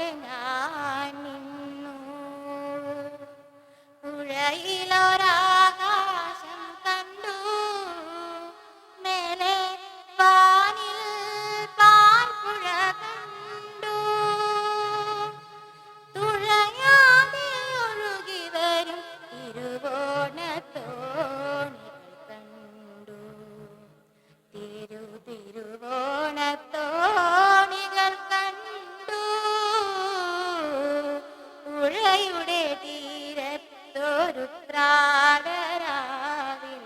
ഞാൻ നിന്നു. ഉഴയില പുഴയുടെ തീരത്തൊരുത്രാടരാവിൽ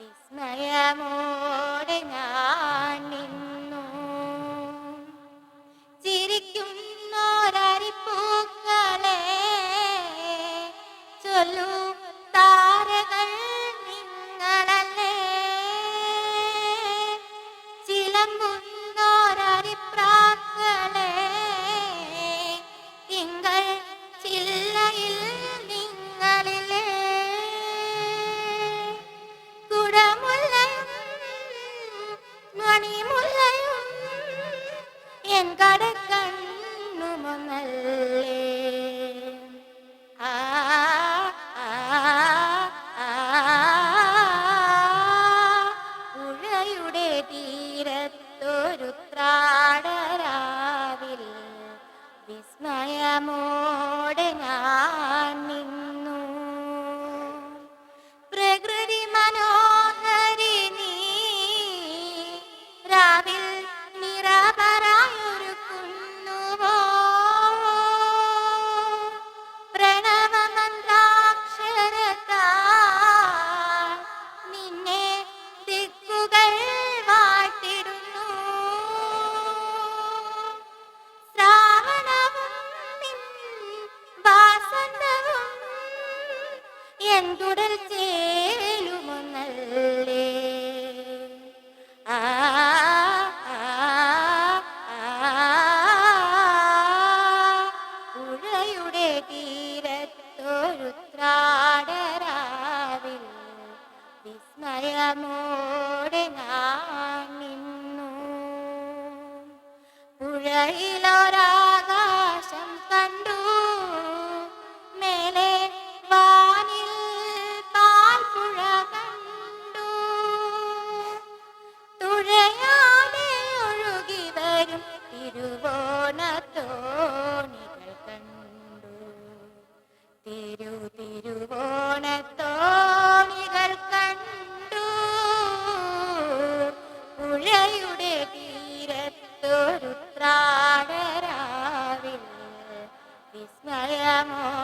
വിസ്മയമോടെ ഞാൻ നിന്നു. ചിരിക്കുന്നോരരിപ്പൂക്കളെ ചൊല്ലു താരകൾ നിങ്ങളല്ലേ. ചിലമ്പുന്നോരരിപ്രാ கனி முல்லையும் என் கடை എന്തുടൽ ചേലുമൊന്നല്ലേ? ആ പുഴയുടെ തീരത്തൊരുത്രാടരാവിൽ വിസ്മയമോടെ ഞാൻ നിന്നു. പുഴയിലോ Bismayamo.